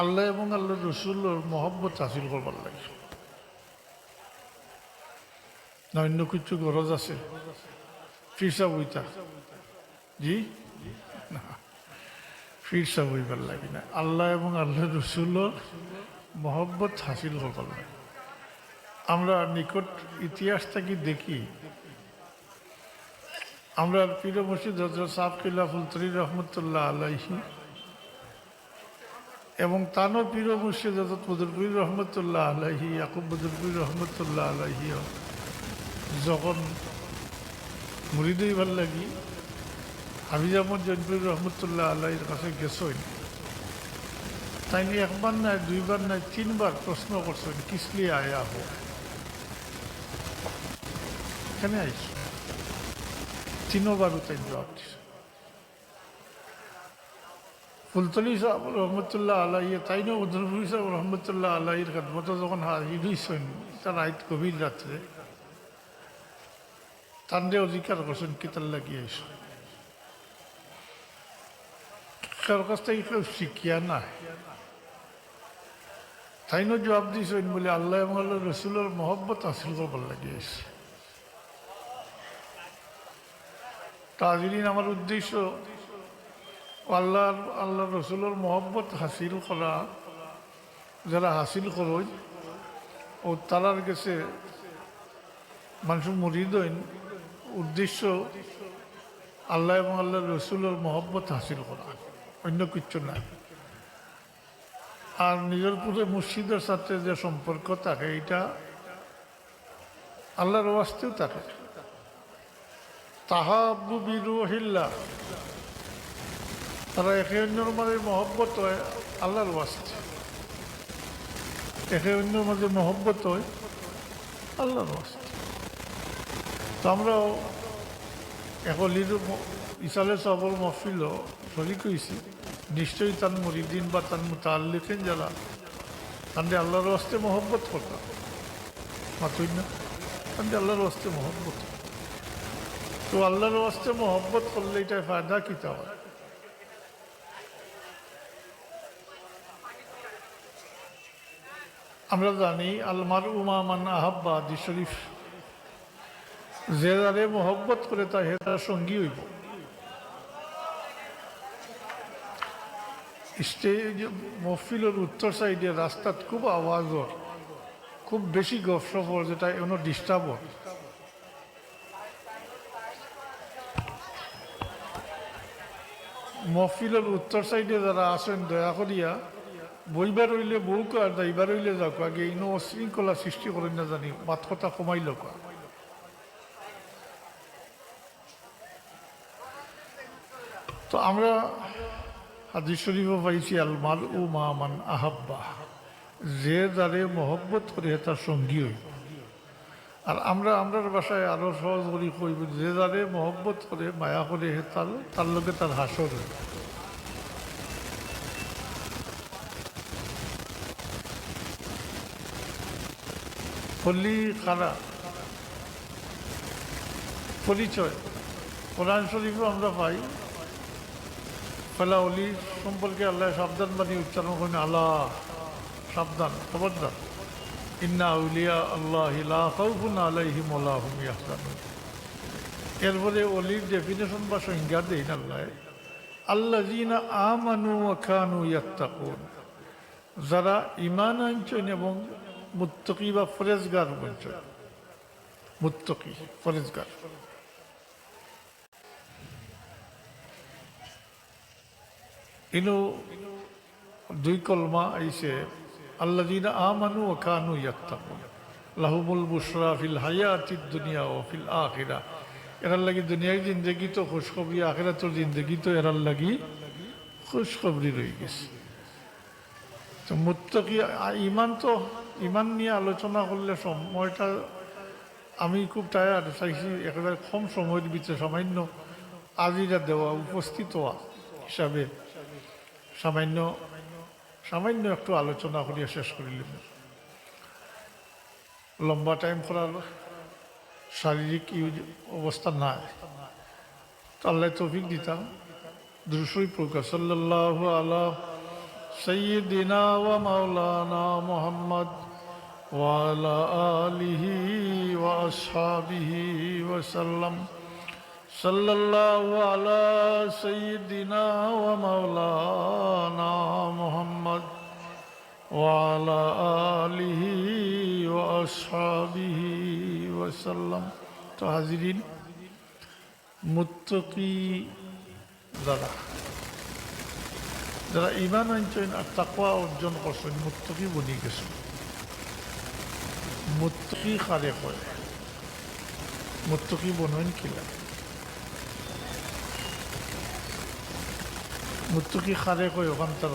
আল্লাহ এবং আল্লাহ রসুল্লোর মহব্বত হাসিল করবার লাগে। না, অন্য কিছু গরজ আছে? ফিরসা বইতা জি? না, ফিরসা বইবার লাগে না। আল্লাহ এবং আল্লাহ রসুল্লোর মহব্বত হাসিল করবার লাগে। আমরা নিকট ইতিহাস থেকে দেখি। আমরা পীর মসজিদ হজরত সাহ কিল্লা ফুলতরি রহমতুল্লাহ আলাইহি এবং তানও পীর মুর্শিদ হজরত বদরপুর রহমতুল্লাহ আলাহি ইয়াকুব বদরপুর রহমতুল্লাহ আলাহি যখন মুড়িদ ভালো লাগি হাবিজ আহমদ জৈনপুর রহমতুল্লাহ আল্লাহর কাছে গেছেন তাই একবার নাই দুইবার নাই তিনবার প্রশ্ন করছেন কিসলি আয়া হো? এখানে আইস তিনবারও তাই জবাব দিছে। ফুলতলি সাহেব রহমতুল্লাহ আল্লাহ তাই না উদ্রপুর সাহেব রহমতুল্লাহ আলাহির খেদমতো যখন হাজির হয়েছেন তার রাইত গভীর রাত্রে তান্ডে অধিকার করছেন কিতার লাগিয়ে আইস কার কাছ থেকে কেউ শিখিয়া না তাই না জবাব দিয়েছেন বলে আল্লাহ আল্লাহ রসুলের মহব্বত হাসিল করবার লাগিয়েছে তাজরিন আমার উদ্দেশ্য আল্লাহ আল্লাহ রসুলের মহব্বত হাসিল করা, যারা হাসিল করই ও তারার কাছে মানুষ মরিদ উদ্দেশ্য আল্লাহ এবং আল্লাহ রসুলের মহব্বত হাসিল করা, অন্য কিছু না। আর নিজের পুরো মুর্শিদের সাথে যে সম্পর্ক থাকে, এটা আল্লাহর ওয়াস্তেও থাকে। তাহাবু বিরুহিল্লা তারা একে অন্যের মাঝে মহব্বত হয়, আল্লাহর ওয়াস্তে। একে অন্যের মাঝে মহব্বত হয়, আল্লাহর ওয়াস্তে। তো আমরাও একলির ইসালে সবর মহফিল শরিক হয়েছি নিশ্চয়ই তার মরিদিন বা তার মুতাল্লিকেন যারা, তাদের আল্লাহর ওয়াস্তে মহব্বত করতাম মাতুই না, তাদের আল্লাহর ওয়াস্তে মহব্বত। তো আল্লাহর ওয়াস্তে মহব্বত করলে এটা ফায়দা কিতা হয়? আমরা জানি আলমার উমামান আহাব্বা দি শরীফ। যে যারে মহব্বত করে তা হে তার সঙ্গী হইব। স্টেজ মহফিলের উত্তর সাইডে রাস্তাত খুব আওয়াজর, খুব বেশি গপসপর যেটা এমন ডিস্টার্ব মহফিলের উত্তর সাইডে যারা আসেন দয়া করিয়া বইবার হইলে বউ আর যাইবার হইলে যাক আগে ইনো অশৃঙ্খলা সৃষ্টি করেন না জানি মাত কথা কমাইল কা তো আমরা হাদিস শরীফ পাইছি আলমাল ও মা মামান আহাব্বা, যে যারে মহব্বত করে তার সঙ্গী হইব আর আমরা আমরার বাসায় আরও সহজ করি কইব, যে যারে মহব্বত করে মায়া করে তার তার লগে তার হাসর হইব পল্লী খারা পরিচয়। কোরআন শরীফও আমরা পাই। ফেলা অলি সম্পর্কে আল্লাহ সাবধান বাণী উচ্চারণ করেন, আল্লাহ, সাবধান, খবরদার। ইন্না উলিয়া আল্লাহ খাউফুন আলাইহিম ওয়া হুম ইয়াহজানুন। এরপরে অলির ডেফিনেশন বা সংজ্ঞা দেন আল্লাহ আল্লাহ। জিনা আমানু কানু ইয়াত্তাকুন। যারা ইমান আনছেন এবং মুত্তকি বা ফরেজগার বলছেন মুত্তকি, ফরেজগার। ইনু দুই কলমা আইসে আল্লাদিনা আমানু ও কানু ইয়াত্তাকুন, লাহুমুল বুসরা ফিল হায়াতি দুনিয়া ও ফিল আখিরা। এরার লাগি দুনিয়ার জিন্দগি তো খুশখবরি আখিরাতর জিন্দগি তো এরার লাগি খুশখবরি রয়ে গেছে। তো মুত্তকি ইমান তো ইমান নিয়ে আলোচনা করলে সময়টা আমি খুব টায়ার্ড চাইছি একেবারে কম সময় দিচ্ছে সামান্য আজিরা দেওয়া, উপস্থিত হওয়া হিসাবে সামান্য সামান্য একটু আলোচনা করিয়া শেষ করিলেন লম্বা টাইম করার শারীরিক ইউজ অবস্থা নাই। আল্লাহ তৌফিক দিতাম। দুশই প্রকাশ। সাল্লাহ আল্লাহ সৈয়দিনা মাওলানা মোহাম্মদ। وعلى آله وأصحابه وسلم صلى الله على سيدنا ومولانا محمد وعلى آله وأصحابه وسلم তো হাজিরিন মুত্তকি যারা যারা ইমান আনছেন আর তাকওয়া অর্জন করছেন মুত্তকি বনি গেছেন মুত্তকি খারে করে মুত্তকি বনইন কিলা। মুত্তকি খারে কয় ওখান তার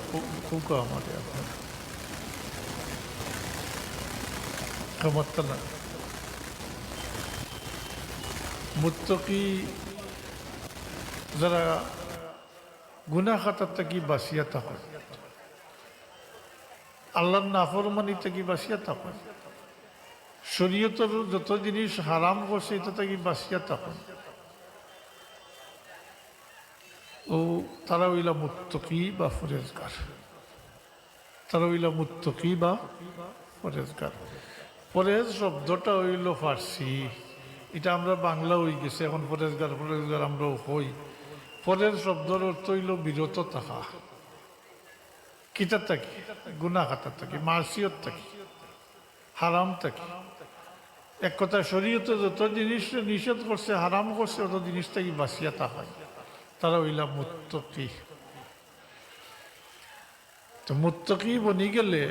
খুব আমাদের আপনার ক্ষমতা না মুত্তকি যারা গুনা খাতার থেকে বাঁচিয়া থাকেন আল্লাহর নাফরমানি থেকে বাঁচিয়া শরীয়তর যত জিনিস হারাম করছে, এটা থেকে বাঁচিয়া থাকেন ও, তারা হইলা মুত্তকি বা ফরেজগার। তারা হইলা মুত্তকি বা ফরেজগার। পরেজ শব্দটা হইল ফার্সি। এটা আমরা বাংলা হয়ে গেছে, এখন ফরেজগার ফরেজগার আমরাও হই। পরের শব্দর অর্থ হইল বিরত থাকা। কিতার থাকি গুনা খাতার থাকি, মার্সিয়ত থাকি, হারাম থাকি। এক কথা, শরীয়তে যত জিনিস নিষেধ করছে, হারাম করছে, অত জিনিস থাকি বাঁচিয়া থাকায় তারা হইলা মুত্তকি। তো মুত্তকি বনি গেলে,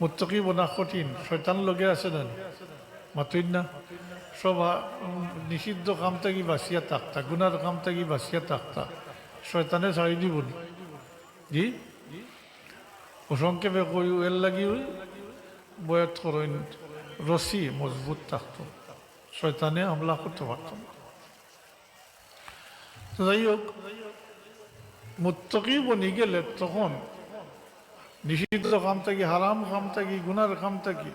মুত্তকি বনা কঠিন। শয়তান লগে আছে না? মাতুই না? সব নিষিদ্ধ কাম থাকি বাঁচিয়া থাকতা গুনার কাম থাকি বাঁচিয়া থাকতা শয়তানে ছাড়ি দিব জি? অসংক্ষেপে কই এর লাগি বয়াত রশি মজবুত থাকতো। শয়তানে হামলা করতে পারত না। যাই হোক, মুত্তকি বনি গেলে তখন নিষিদ্ধ কাম থাকি, হারাম কাম থাকি, গুনার কাম থাকি,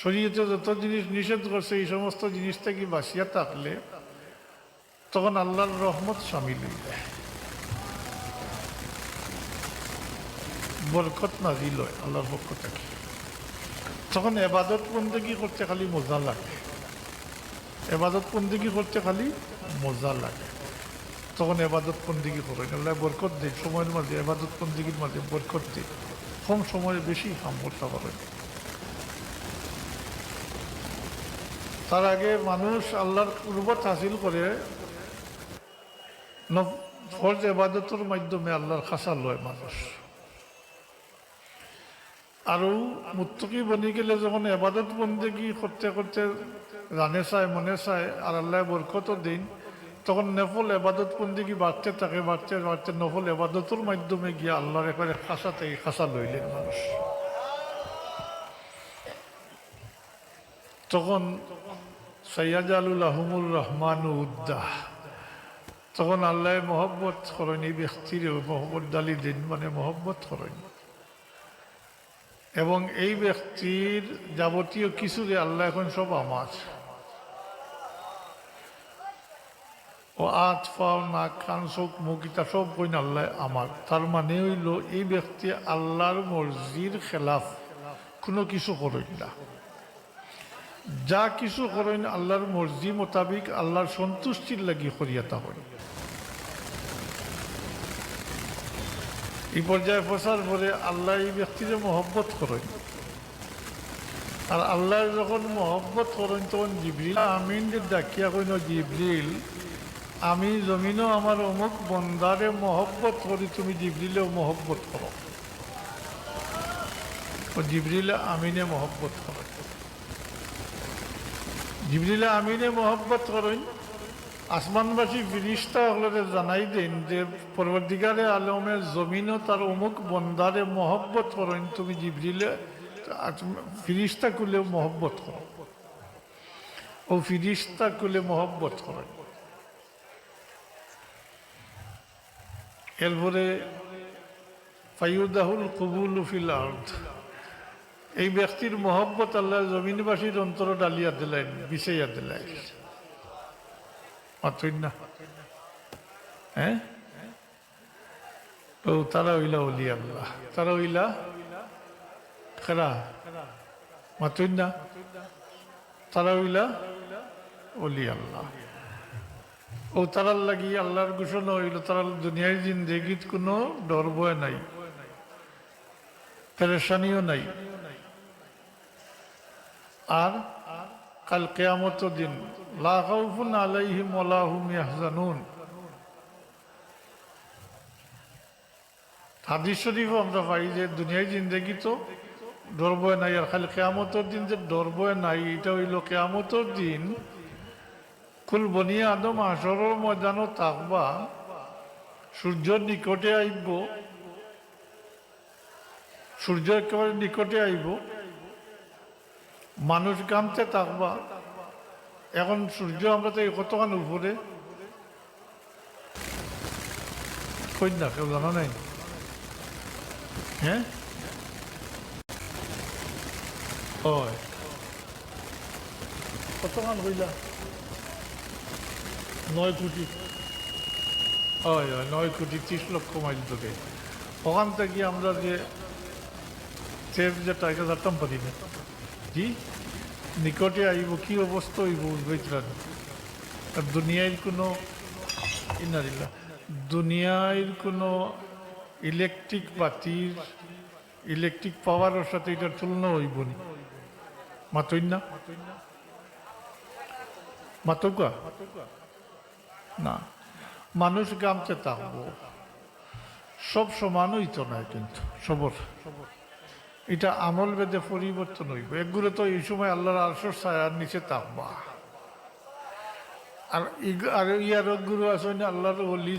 শরীয়তে যত জিনিস নিষেধ করছে, এই সমস্ত জিনিস থেকে বাঁচিয়া থাকলে তখন আল্লাহর রহমত সামিল হয়ে যায়। বরকত নাজিল হয় আল্লাহর পক্ষ থেকে। তখন এবাদত বন্দেগি করতে খালি মজা লাগে। এবাদত বন্দেগি করতে খালি মজা লাগে। তখন এবাদত বন্দেগি করেন আল্লাহ বরকত দিই সময়ের মাঝে এবাদত বন্দেগির মাঝে বরকত দিই কম সময়ে বেশি কাম করতে পারেন তার আগে মানুষ আল্লাহর কুরবত হাসিল করে ফরজ এবাদতের মাধ্যমে আল্লাহর খাসা লয় মানুষ। আৰু মুত্তকি বনি গেলে যখন এবাদত বন্দেগি করতে করতে জানে চায়, মনে চায় আর আল্লাহ বরকত দিন, তখন নফল এবাদত বন্দেগি বাড়তে থাকে বাড়তে বাড়তে নফল এবাদতের মাধ্যমে গিয়ে আল্লাহর একবারে খাসা থেকে খাসা লইলেন মানুষ। তখন সৈয়াদ আলুল আহমুর রহমান উদ্দাহ তখন আল্লাহ মহব্বত করেন এই ব্যক্তির মহব্বত ডালি দিন মানে মহব্বত করেন এবং এই ব্যক্তির যাবতীয় কিছু যে আল্লাহ এখন সব আমার। ও আজ পাও, নাক, কান, চোখ, মুখ ইটা সব কইন আল্লাহ আমার। তার মানে হইল এই ব্যক্তি আল্লাহর মর্জির খেলাফ, কোনো কিছু করেন না। যা কিছু করেন আল্লাহর মর্জি মোতাবিক আল্লাহর সন্তুষ্টির লাগি করিয়াতা হয় এই পর্যায়ে প্রচার করে আল্লাহ এই ব্যক্তিকে মহব্বত করেন। আর আল্লাহ যখন মহব্বত করেন, তখন জিবরিল আমিন ডাকিয়া কইন, জিবরিল, আমি জমিনও আমার অমুক বন্দারে মহব্বত করি, তুমি জিবরিলেও মহব্বত করো। ও জিবরিলে আমিনে মহব্বত করেন। জিবরিলে আমিনে মহব্বত করেন আসমানবাসী ফিরিস্তা হলে জানাই দেন যে, পরবর্তীকালে আলমের জমিনও তার অমুক বন্দারে মহব্বত করেন। তুমি জিবরিলে ফিরিস্তা কুলে মহব্বত করো। ও ফিরিস্তা কুলে মহব্বত করেন এরপরে ফাইউদাহুল কবুল ফিল আর্থ এই ব্যক্তির মহব্বত আল্লাহ জমিনবাসীর অন্তর ডালিয়া দিলেন, বিষাইয়া দিলেন। মাত্রই না হ্যাঁ? ও তারা হইলা অলি আল্লাহ। তারা হইলা খেরা মাতুন তারা হইলা অলি আল্লাহ। ও তারার লাগি আল্লাহর ঘোষণা হইল, তারার দুনিয়ার জিন্দগিত কোনো ডর নাই, পেরেশানিও নাই। আর কাল কেয়ামত দিন, লা খাউফুন আলাইহিম ওয়ালা হুম ইয়াহজানুন। হাদিস শরীফও আমরা পাই যে দুনিয়ায় জিন্দগি তো ডরবয় নাই, আর খালি কেয়ামতর দিন যে ডরবয় নাই, এটা হইল কেয়ামতর দিন কুল বনিয়া আদম আসরের ময়দানও থাকবা, সূর্যর নিকটে আইব, সূর্য একেবারে নিকটে আইব মানুষ গামতে থাকবা এখন সূর্য আমরা তো কতক্ষণ উপরে? না কেউ জানা নাই? হ্যাঁ? হয়। কতক্ষণ কইলা নয় কোটি। হয় হয়, নয় কোটি ত্রিশ লক্ষ মাইল দূরে। ওখান থেকে আমরা যে সেফ যেটা ধরতাম পারি না জি নিকটে আইব কি অবস্থা হইব বুঝবেন আর দুনিয়ার কোনো ইনারিল্লা দুনিয়ার কোনো ইলেকট্রিক বাতির ইলেকট্রিক পাওয়ারের সাথে এটার তুলনা হইব নি? মাতই না? মাতকা না। মানুষ গামতে থাকব সব সমানই তো নয় কিন্তু সবর সবর এটা আমল বেদে পরিবর্তন হইব। এগুলো তো এই সময় আল্লাহর আরশোর ছায়ার নিচে থাকবা আর আর ইয়ার গুরু আছে আল্লাহর অলি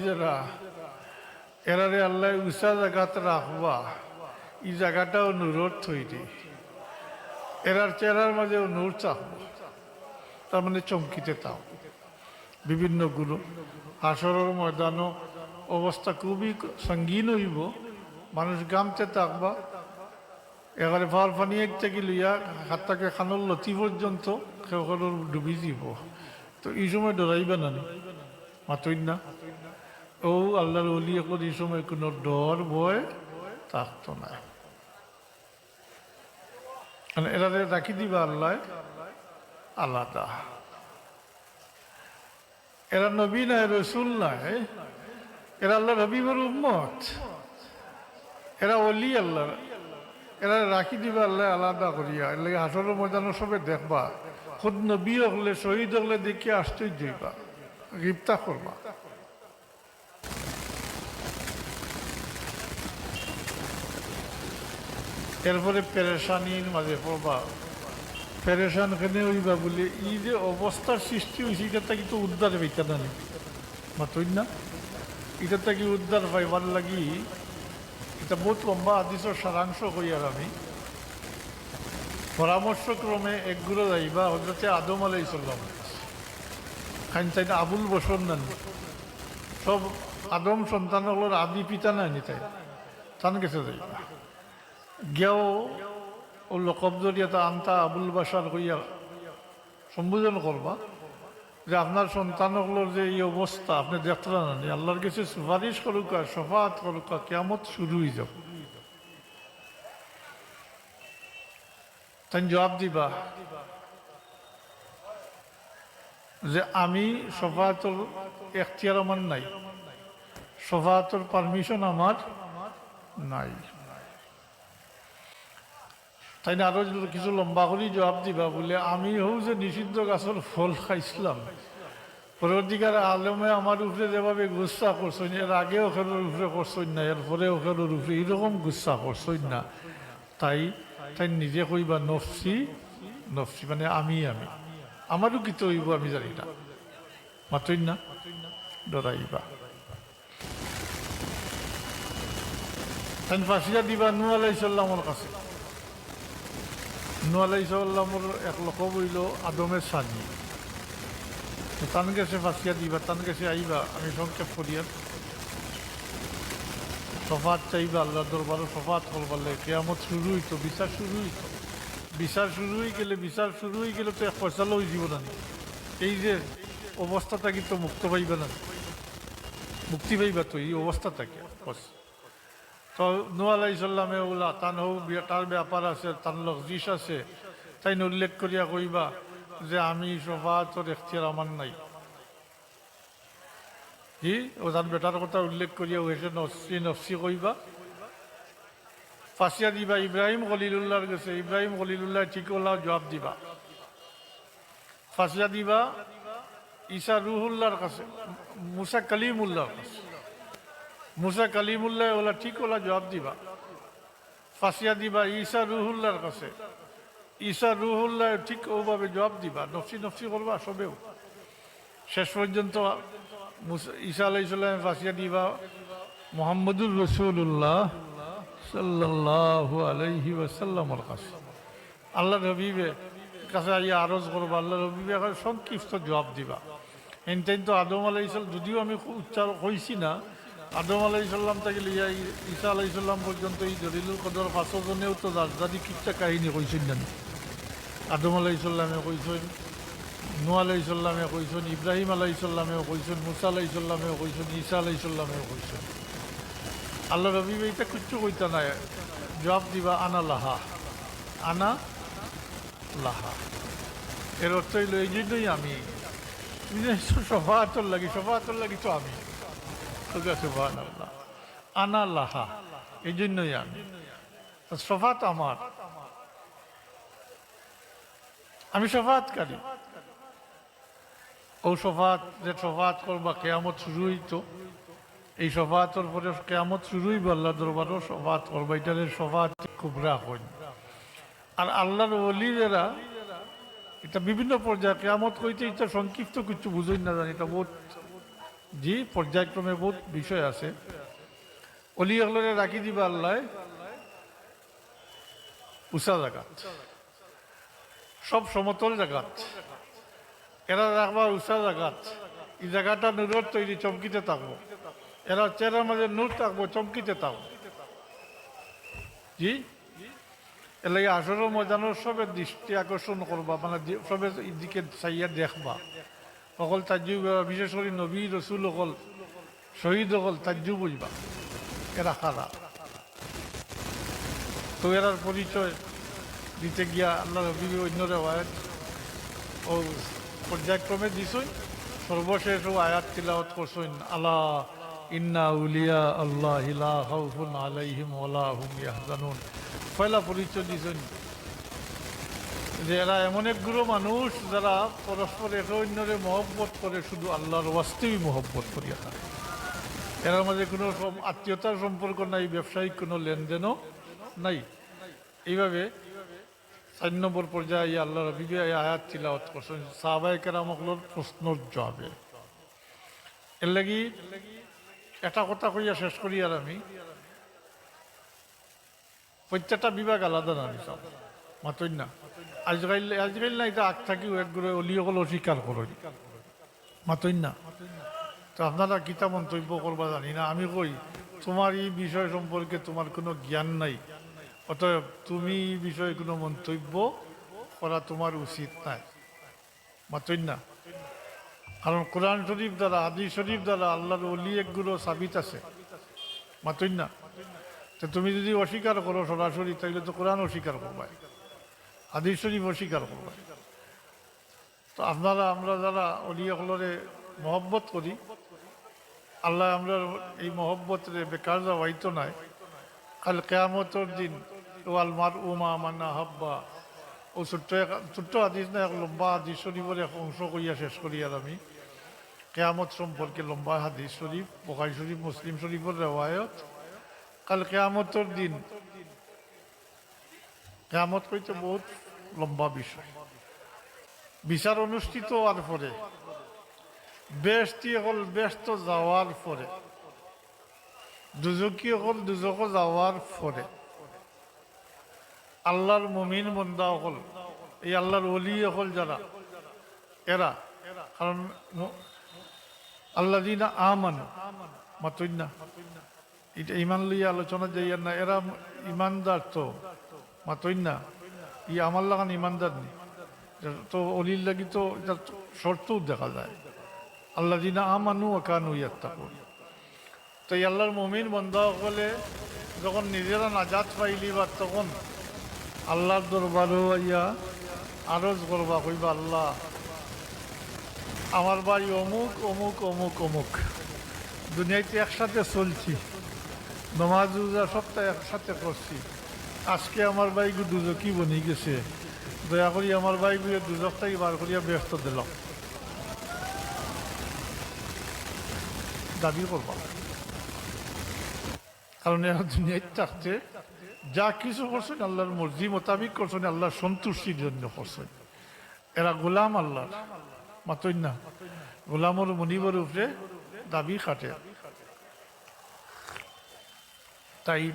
এরারে আল্লাহ উঁচা জায়গাতে রাখবা। এই জায়গাটাও নূরত তৈরি। এরার চেহারার মাঝেও নূর চাহব তার মানে চমকিতে তাও। বিভিন্ন গুরু, হাসরের ময়দানও অবস্থা খুবই সঙ্গীন হইব। মানুষ গামতে থাকবা এবারে ফাল পানি এক থেকে লইয়া হাতটাকে খানোর লতি পর্যন্ত ডুবি দিব। তো এই সময় ডরাইবে না? মাতই না? ও আল্লাহর অলি এখন এই সময় কোনো ডর, ভয় থাকতো না। মানে এরা রাখি দিবা আল্লাহ আলাদা। এরা নবী নাই রসুল নাই এরা আল্লাহ রবিবর উম্মত। এরা অলি আল্লাহ এরা রাখি দিবা আল্লাহ আলাদা করিয়া, এর লাগে হাসর ময়দান সবে দেখবা। খুদ নবী হলে, শহীদ হলে দেখে আশ্চর্য হইবা, গ্রেপ্তার করবা। এরপরে পেরেশানির মাঝে পড়বা। পেরেশান কেনে হইবা বলে এই যে অবস্থার সৃষ্টি হয়েছে এটা কিন্তু উদ্ধার পাইতা না নি মাতই না? এটা থেকে উদ্ধার পাইবার লাগি এটা বহুত লম্বা আদিসর সারাংশ কই আর আমি। পরামর্শক্রমে একগুলো যাইবা হজরতে আদম আলাই সাল্লাম খান তাই আবুল বসর নান। সব আদম সন্তানগুলোর আদি পিতা নাই তাই? তান গেছে যাইবা গেও ও লকব জরিয়াতে আনতা আবুল বাসার কইয়া, সম্বোধন করবা যে আপনার সন্তানগুলোর যে এই অবস্থা, আপনি দেখতে না নি আল্লাহর কাছে সুপারিশ করুক আর সফাত করুক কেমত শুরু হয়ে যাব তাই জবাব দিবা যে আমি সফাতর এখতিয়ার আমার নাই সফাতর পারমিশন আমার নাই। তাই আরও কিছু লম্বা করে জবাব দিবা, বলে, আমি হও যে নিষিদ্ধ গাছের ফল খাইছিলাম। পরবর্তীকার আলমে আমার উপরে যেভাবে গুসা করছেন, এর আগে ওখানের উপরে করছেন না, এর পরে ওখানের উপরে এরকম গুসা করছেন না। তাই তাই নিজে কইবা, নফসি নফসি মানে আমি আমি। আমারও কি তো হইব আমি জানি না। মাতই না, ডরাইবা। তাই ফাঁসিয়া দিবা নু আলাইসাল্লামর কাছে। নু আলাইসাল্লামর এক লোক বইল আদমের সানি তান গেছে ফাঁসিয়া দিবা তান গেছে আইবা আমি সংক্ষেপ করিয়া সফাত চাইবা আল্লাহ দরবারও সফাত করবার লাগে কেয়ামত শুরু হইতো বিচার শুরু হইতো বিচার শুরু হয়ে গেলে বিচার শুরু হয়ে গেলে তো এক পয়সালো হয়ে যাব না এই যে অবস্থাটা কিন্তু মুক্ত পাইবে না মুক্তি পাইবা তো এই অবস্থা থাকে বস তো নু ওলা, তান হোক তার ব্যাপার আছে তার লজিস আছে। তাই উল্লেখ করিয়া কইবা যে আমি সফাতর এখতিয়ার আমার নাই। কি? ও তার বেটার কথা উল্লেখ করিয়া হয়েছে নফসি নফসি কইবা। ফাঁসিয়া দিবা। ইব্রাহিম খলিলুল্লাহর কাছে ইব্রাহিম খলিলুল্লাহ ঠিক ওলা জবাব দিবা। ফাঁসিয়া দিবা ঈসা রুহুল্লাহর কাছে মুসা কালিমুল্লাহর কাছে। মুসা কালিমুল্লাহ, ওলা ঠিক ওলা জবাব দিবা। ফাঁসিয়া দিবা ঈসা রুহুল্লাহর কাছে। ঈসা রুহুল্লাহ ঠিক ওভাবে জবাব দিবা। নফসি নফসি করবা সবেও। শেষ পর্যন্ত মুসা- ঈসা আলাইসাল্লাম ফাঁসিয়া দিবা মোহাম্মদুর রসুল্লাহ সাল্লাহ আলাইহি ওয়াসাল্লামর কাছে। আল্লাহ রবিবে কাছে আইয়া আরজ করবা আল্লাহ রবিবে সংক্ষিপ্ত জবাব দিবা। এনটাইন তো আদম আলাইসাল্লাম যদিও আমি উচ্চার হয়েছি না আদম আলাইসাল্লাম থেকে লিয়া ঈসা আলাইসাল্লাম পর্যন্ত এই দলিলুল কদর পাঁচজনেও তো রাজধানী কিপটা কাহিনী কইছেন জানি? আদম আলাইসাল্লামে কইছেন নু আলাইসাল্লামে কইছেন ইব্রাহিম আলাইসাল্লামেও কইছেন মুসা আলাইসাল্লামেও কইছেন ঈসা আলাইসাল্লামেও কইছেন আল্লাহ রবি এটা কিচ্ছু কইতা নাই। জবাব দিবা, আনা লাহা। আনা লাহা। এর অর্থ হইল, এই জন্যই আমি। সফাতর লাগি সফাতর লাগি তো আমি। এই জন্যই আমি। সফাত আমার। আমি সফাতকারী। ও সফাত, যে সফাত করবা কেয়ামত শুরু হইতো এই সফাতর পরে কেয়ামত শুরু হইব আল্লাহ দরবারও সফাত করবা। এটার সফাত কুবরা হইন। আর আল্লাহর অলিরা এটা বিভিন্ন পর্যায়ে কেয়ামত কইতে এটা সংক্ষিপ্ত কিছু বুঝই না জানি, এটা বহুত জি, পর্যায়ক্রমে বহুত বিষয় আছে। অলি আল্লাহরে রাখি দিবা আল্লাহ উষা জাগাত সব সমতল জাগাত এরা রাখবা উষা জাগাত এই জায়গাটা নূরের তৈরি, চমকিতে থাকব। এরা চেহারার মাঝে নূর থাকব, চমকিতে থাকব। জি? এর লাগে আসরের ময়দানের সবের দৃষ্টি আকর্ষণ করবা মানে দি- সবে দিকে চাইয়া দেখবা। অকল তাজ্জু বিশেষ করে নবী রসুল অকল, শহীদ অকল তাজ্জু বুঝবা এরা খারা তো এরার পরিচয় দিতে গিয়া আল্লাহ রবি অন্য রেওয়ায়ত ও পর্যায়ক্রমে দিছই। সর্বশেষ ও আয়াত তিলাওয়াত করছইন আল্লাহ ইন্না উলিয়া আল্লাহ হিলা খাউফুন আলাইহিম ওয়ালা হুম ইয়াহজানুন। পয়লা পরিচয় দিছইন যে এরা এমন এক গুরু মানুষ যারা পরস্পর একে অন্যরে মহব্বত করে, শুধু আল্লাহর বাস্তবই মহব্বত করিয়া থাকে। এর মাঝে কোনো আত্মীয়তার সম্পর্ক নাই, ব্যবসায়িক কোনো লেনদেনও নাই। এইভাবে চার নম্বর পর্যায়ে এই আল্লাহ রবিবে আয়াত তিলাওয়াত করছেন। সাহাবাই প্রশ্নর জবাবে। এর লাগি এটা কথা কইয়া শেষ করি আর আমি। প্রত্যেকটা বিভাগ আলাদা না, আমি সব। মাতই না। আজকাল আজকাল না এটা আগ থাকিও একগুলো অলিসকল অস্বীকার করেন মাতই না? তো আপনারা কিতা মন্তব্য করবা জানি না? আমি কই তোমার এই বিষয় সম্পর্কে তোমার কোনো জ্ঞান নাই। অতএব তুমি এই বিষয়ে কোনো মন্তব্য করা তোমার উচিত নাই। মাতই না? কারণ কোরআন শরীফ দ্বারা আদি শরীফ দ্বারা আল্লাহর অলি একগুলো সাবিত আছে। মাতই না? তো তুমি যদি অস্বীকার করো সরাসরি তাহলে তো কোরআন অস্বীকার করবাই আদি শরীফ অস্বীকার করবাই তো আপনারা, আমরা যারা অলিয়াকলরে মহব্বত করি, আল্লাহ আমরা এই মহব্বতরে বেকার যাওয়াইতো নাই। কাল কেয়ামতর দিন ওয়াল মার উমা মান্না হাব্বা ও ছোট্ট এক- ছোট্ট আদিস না, এক লম্বা হাদিস শরীফের এক অংশ করিয়া শেষ করি আর আমি। কেয়ামত সম্পর্কে লম্বা হাদিস শরীফ, বোখারি শরীফ, মুসলিম শরীফের রেওয়ায়ত। কাল কেয়ামতর দিন কেয়ামত কইতে বহুত লম্বা বিষয়। বিচার অনুষ্ঠিত হওয়ার পরে বেশটি হল ব্যস্ত যাওয়ার পরে দুজকি হল দুজক যাওয়ার পরে। আল্লাহর মমিন বন্দা হল, এই আল্লাহর অলি হল যারা, এরা, কারণ আল্লাহ দিনা আমান মাতুন না এটা ইমান লইয়া আলোচনা যাইয়ার না, এরা ইমানদার তো। মাতুন না ই আমার লাগান ইমানদার নেই। তো অলির লাগি তো এটা শর্তও দেখা যায়। আল্লাহ দিনা আমানু আকানু ইয়াত্তাকুন। তো আল্লাহর মমিন বন্ধা হলে যখন নিজেরা নাজাত পাইলি বা তখন আল্লাহর দরবারও ইয়া আরজ করবা, কইবা, আল্লাহ, আমার বাড়ি অমুক অমুক অমুক অমুক। দুনিয়াতে একসাথে চলছি, নমাজ রোজা সবটা একসাথে করছি। আজকে আমার বাইক দুজকি বনি গেছে? দয়া করি আমার বাইকগুলো দুজকটাই বার করিয়া ব্যস্ত দিলাম দাবি করবা কারণ এরা দুনিয়ায় থাকতে যা কিছু করছেন আল্লাহর মর্জি মোতাবিক করছেন আল্লাহর সন্তুষ্টির জন্য করছেন এরা গোলাম আল্লাহ মাতই না। গোলামর মনিবর উপরে দাবি খাটে। তাই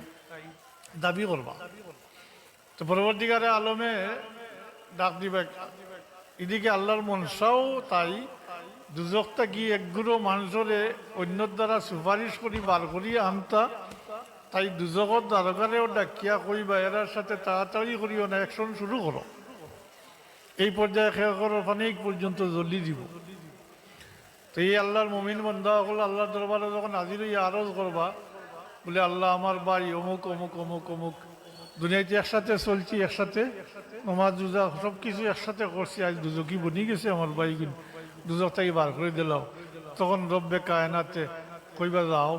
দাবি করবা। তো পরবর্তীকারে আলমে ডাক দিবে, এদিকে আল্লাহর মনসাও তাই দুজকটা গিয়ে একগুলো মানুষরে অন্যর দ্বারা সুপারিশ করি, বার করি আনতা। তাই দুজকত দ্বারকারেও ডাকিয়া কইবা, এরার সাথে তাড়াতাড়ি করিও না অ্যাকশন শুরু করো। এই পর্যায়ে খেয়া করো অনেক পর্যন্ত জলদি দিব। তো এই আল্লাহর মমিন বন্ধা হল আল্লাহর দরবারে যখন হাজির হইয়া আরজ করবা বলে, আল্লাহ আমার বাড়ি অমুক অমুক অমুক অমুক। দুনিয়াতে একসাথে চলছি, একসাথে নমাজ দুজা সব কিছু একসাথে করছি। আজ দুজকি বনি গেছে আমার বাড়ি দুজক থেকে বার করে দিলাম। তখন রব্বে কায়নাতে কইবা যাও,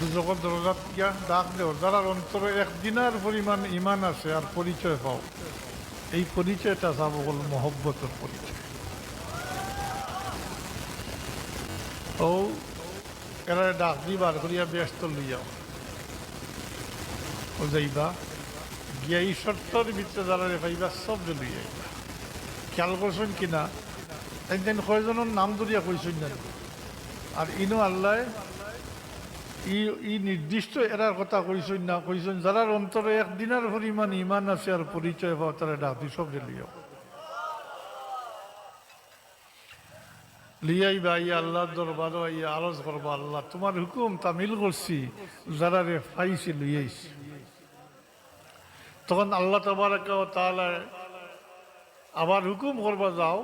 দুজকের দরজাত গিয়া ডাক দেও। যারা অন্তরে একদিনার পরিমাণ ইমান আছে আর পরিচয় পাও, এই পরিচয়টা যাব হল মহব্বতের পরিচয়। ও এরা ডাক দি বার করিয়া ব্যস্ত লইয়াও ও যাইবা গিয়া এই শর্তর ভিতরে যারা পাইবা সব লইয়া আইবা খেয়াল করছেন কিনা একদিন কয়জনের নাম ধরিয়া কইছেন না আর ইনো আল্লাহ ই ই নির্দিষ্ট এরার কথা কইছেন না কইছেন যারার অন্তরে একদিনের পরিমাণ ইমান আছে আর পরিচয় পাওয়া তারা ডাক দি সব লিয়াও লিয়াই বা ইয়া আল্লাহ দরবার ইয়া আরজ করব আল্লাহ। তোমার হুকুম তামিল করছি, যারা রে ফাইছি লইয়াইছি তখন আল্লাহ তবারকা তাহলে আবার হুকুম করবা, যাও।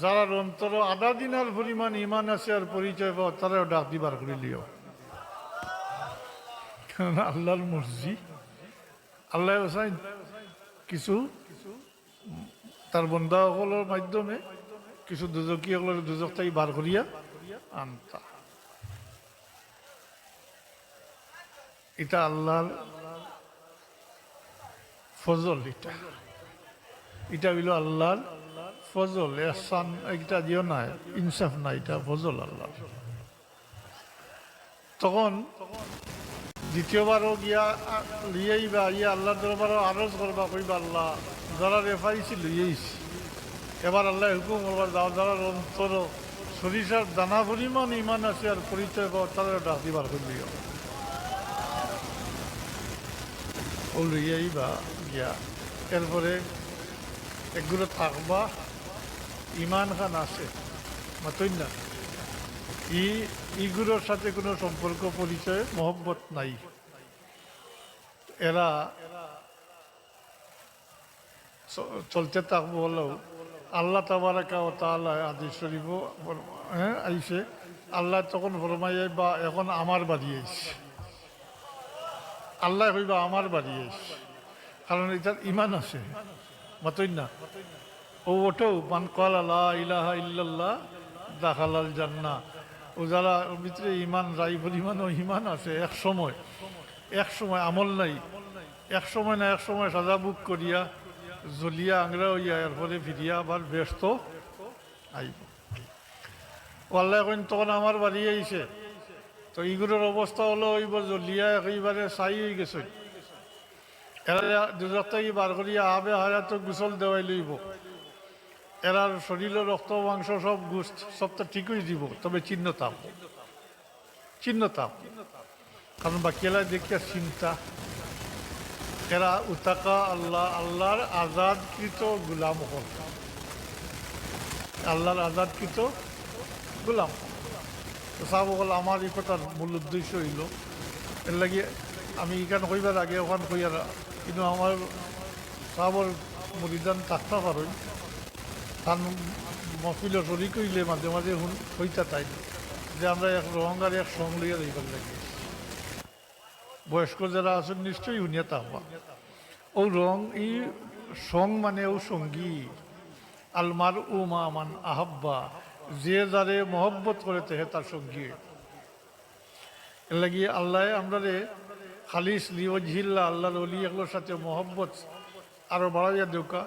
যারা অন্তর আধা দিনের পরিমাণ ইমান আছে আর পরিচয় পাও, তারাও ডাক দিবার করে লিও। কারণ আল্লাহর মর্জি। আল্লাহ কিছু, তার বন্ধাসকলের মাধ্যমে কিছু দুজকীসকলের দুজকটাই বার করিয়া আনতা। এটা আল্লাহর ফজল এটা। এটা হইল আল্লাহর ফজল। এহসান, এটা দিও নাই ইনসাফ নাই এটা ফজল আল্লাহ তখন দ্বিতীয়বারও গিয়া লিয়েই বা ইয়া আল্লাহর দরবারও আরজ করবা কইবা, আল্লাহ, যারা রেফাইছি লইয়েইছি এবার আল্লাহ হুকুম করবার যাও যারা অন্তর সরিষার দানা পরিমাণ ইমান আছে আর পরিচয় পাওয়া তারা ডাক দিবার করলিও ও লইয়াই বা, গিয়া, এরপরে এগুলো থাকবা, ইমান খান আছে, মাতই না। ই ইগুলোর সাথে কোনো সম্পর্ক, পরিচয়, মহব্বত নাই। এরা চলতে থাকব হলেও আল্লাহ তাবারাকা আদি শরীফ হ্যাঁ আইসে আল্লাহ তখন ফরমাইয়ে, বা, এখন আমার বাড়ি আইসে। আল্লাহ হইবা আমার বাড়ি আইসে। কারণ এটার ইমান আছে। মাতই না। ও ওটাও মান কল আল্লাহ ইলাহা ইল্লাল্লাহ, দাখালাল জান্না ও যারা ভিতরে ইমান রাই পরিমাণ ও ইমান আছে, এক সময়। এক সময় আমল নাই। এক সময় না এক সময় সাজা বুক করিয়া জলিয়া আংরা হইয়া এরপরে ফিরিয়া আবার ব্যস্ত। আইব আল্লাহ কইন, তখন আমার বাড়ি আইছে তো ইগুলোর অবস্থা হলো ওইব জলিয়া একেবারে চাই হয়ে গেছে। এরা দুজকটাই বার করিয়া আবে হায়াত গোসল দেওয়াই লইব। এরার শরীরের রক্ত মাংস সব গুস্ত সবটা ঠিকই দিব। তবে চিহ্ন তাপ। চিহ্ন তাপ। কারণ বাকিলা দেখিয়া চিন্তা। এরা উতাকা আল্লাহ, আল্লাহর আজাদকৃত গুলাম হল আল্লাহর আজাদকৃত গুলাম। তো হল আমার এই কথার মূল উদ্দেশ্য হইল, এর লাগে আমি এখানে কইবার আগে ওখান কইয়ার, কিন্তু আমার সাহাবর মরিদান থাকতে পারই তার মফিল শরিক হইলে মাঝে মাঝে হুন হইতা তাই যে আমরা এক রহঙ্গার, এক সং লইয়া দিবার লাগে। বয়স্ক যারা আছেন নিশ্চয়ই শুনিয়া তাহবা ও রং ই সং মানে ও সঙ্গী। আলমার মা মান আহাব্বা। যে যারে মহব্বত করে তেহে তার সঙ্গী। এর লাগি আল্লাহ আমরা রে খালিস লিওজিল্লা আল্লাহর অলি এগুলোর সাথে মহব্বত আরও বাড়াইয়া দেউকা।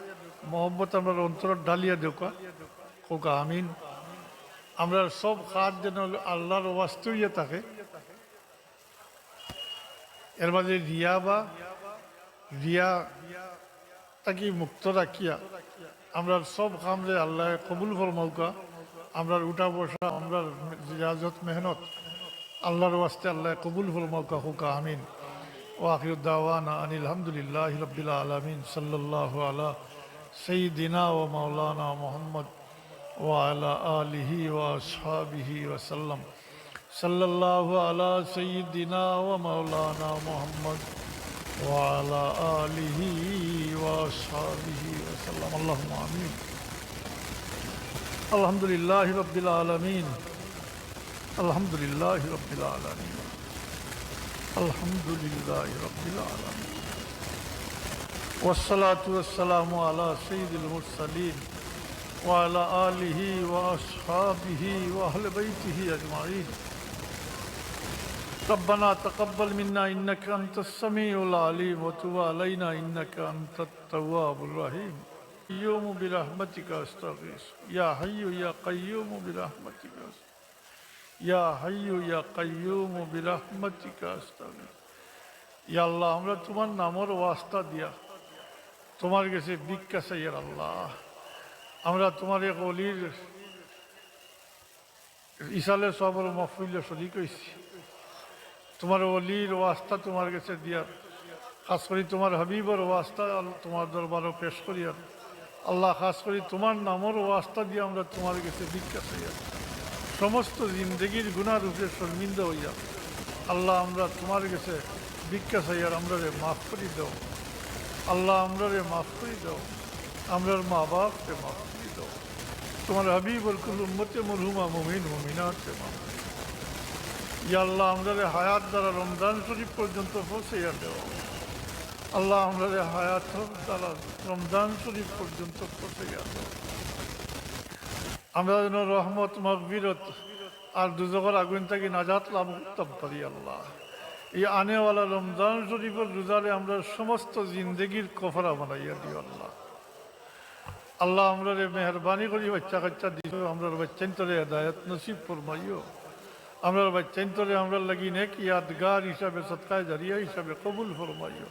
মহব্বত আমরা অন্তর ঢালিয়া দেউকা। কোকা আমিন। আমরা সব কাজ যেন আল্লাহর ওয়াস্তুইয়া থাকে। এর মাঝে রিয়া বা রিয়া তাকে মুক্ত রাখিয়া আমরা সব কাম যে আল্লাহ কবুল ফরমাউকা আমরা উঠা বসা আমরা রিয়াজত মেহনত, আল্লাহর ওয়াস্তে আল্লাহ কবুল ফরমাউকা হুকা আমিন। ও আখিরুদ্দাওয়ানা আনিল আলহামদুলিল্লাহ রবিল আলমিন সাল্লাহ আলা সঈদিনা ও মাওলানা মোহাম্মদ ওয়ালা আলিহি ওয়া সাবিহি ওয়া সাল্লাম। صلى الله على سيدنا ومولانا محمد وعلى آله وأصحابه وسلم. اللهم آمين. الحمد لله رب العالمين. الحمد لله رب العالمين. الحمد لله رب العالمين. والصلاة والسلام على سيد المرسلين وعلى آله وأصحابه وأهل بيته أجمعين. ربنا تقبل منا إنك أنت السميع العليم وتب علينا إنك أنت التواب الرحيم قيوم برحمتك أستغيث يا حي يا قيوم برحمتك أستغيث يا حي يا قيوم برحمتك أستغيث ইয়া আল্লাহ আমরা তোমার নামের ওয়াস্তা দিয়া তোমার কাছে ভিক্ষা চাইয়ার আল্লাহ আমরা তোমার এক অলির ইসালে সবর মফিলে শরিক হয়েছি তোমার অলির ওয়াস্তা তোমার কাছে দিয়া। খাস করি তোমার হাবিবর ওয়াস্তা তোমার দরবারও পেশ করিয়া। আল্লাহ, খাস করি তোমার নামর ওয়াস্তা দিয়ে আমরা তোমার কাছে ভিক্ষা হইয়া সমস্ত জিন্দগির গুণার উপরে শর্মিন্দা হইয়া। আল্লাহ, আমরা তোমার কাছে ভিক্ষা চাইয়ার আমরা রে মাফ করি দাও। আল্লাহ আমরা রে মাফ করি দাও। আমরার মা বাপকে মাফ করি দাও। তোমার হাবিব আর কুল উম্মতে মরহুমা মুমিন মুমিনাতে মাফ করি আল্লাহ আমরা হায়াত দ্বারা রমজান শরীফ পর্যন্ত পৌঁছাইয়া আল্লাহ আমরা হায়াত দ্বারা রমজান শরীফ পর্যন্ত পৌঁছাইয়া আমরা যেন রহমত মকবিরত আর আগুন থেকে নাজাত লাভ করতাম পারি আল্লাহ। এই আনেওয়ালা রমজান শরীফের রোজারে আমরা সমস্ত জিন্দগির কফরা বানাইয়া দিও আল্লাহ। আল্লাহ আমরা মেহরবানি করি, বাচ্চা কাচ্চা দিও আমরা বাচ্চান তোরে হেদায়ত নসিব ফরমাইও। আমরা বাচ্চান তোরে আমরা লাগি নেক ইয়াদগার হিসাবে সৎকায় জারিয়া হিসাবে কবুল ফরমাইও।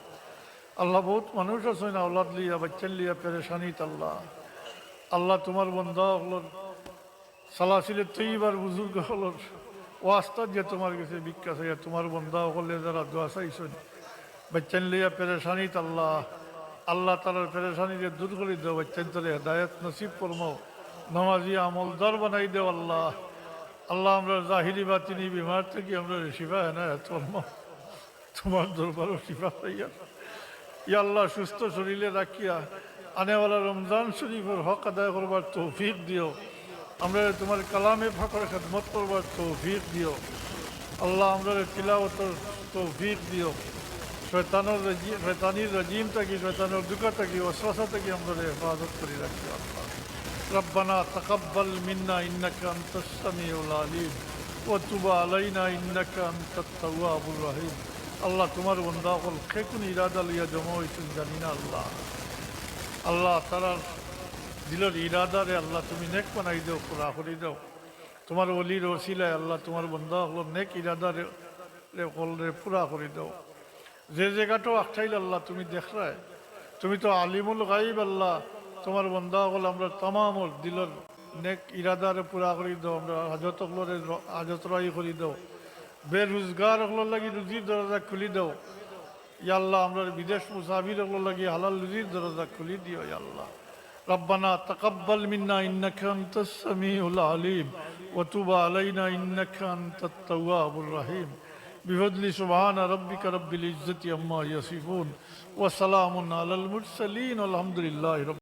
আল্লাহ বহুত মানুষ আছে না আল্লাহ লিয়া বাচ্চান লিয়া পেরেশানিত আল্লাহ আল্লাহ তোমার বন্ধা হলোর, সালাসিলে তৈবার বুজুর্গ হলোর, ওয়াস্তা দিয়ে তোমার কাছে ভিক্ষা চাইয়া তোমার বন্ধা হলে যারা দোয়া চাইছেন বাচ্চান লিয়া পেরেশানিত আল্লাহ আল্লাহ তালার পেরেশানি যে দূর করে দেও বাচ্চান তোরে হেদায়ত নসিব করমো নমাজি আমলদার বানাই দেও আল্লাহ। আল্লাহ আমরা জাহিরি বা তিনি বিমার থেকে আমরা শিফা এনায়ত করমো তোমার দরবারও শিফা পাইয়া ইয়া আল্লাহ, সুস্থ শরীরে রাখিয়া আনেওয়ালা রমজান শরীফের হক আদায় করবার তৌফিক দিও। আমরা তোমার কালামে ফাঁকর খেদমত করবার তৌফিক দিও। আল্লাহ, আমরা তিলাওতর তৌফিক দিও। শয়তানোর রাজি শয়তানির রাজিম থাকি, শয়তানোর দুঃখা থাকি, অশ্বাসা থাকি, আমরা হেফাজত করে রাখি। আল্লাহ ربنا تقبل منا إنك أنت السميع العليم وتب علينا إنك أنت التواب الرحيم আল্লাহ তোমার বন্ধা হল খেকুন ইরাদা লিয়া জমা হয়েছেন জানি না আল্লাহ আল্লাহ তারার দিলের ইরাদারে আল্লাহ তুমি নেক বানাই দাও পুরা করে দাও তোমার অলির ওসিলায় আল্লাহ তোমার বন্ধা হল নেক ইরাদারে রে হলরে পুরা করে দাও যে জায়গাটাও আখাইল আল্লাহ তুমি দেখরায় তুমি তো আলিমুল গাইব আল্লাহ তোমার বন্ধা হল আমরা তামামর দিলের নেক ইরাদারে পুরা করে দাও আমরা হাজত হলরে হাজত রাই করে দাও বেরোজগার হলো লাগি রুজির দরজা খুলি দাও ইয়া আল্লাহ আমরা বিদেশ মুসাফির হলো লাগি হালাল রুজির দরজা খুলি দিও ইয়া আল্লাহ ربنا تقبل منا إنك أنت السميع العليم وتب علينا إنك أنت التواب الرحيم بفضل سبحان ربك رب العزة عما يصفون وسلام على المرسلين والحمد لله رب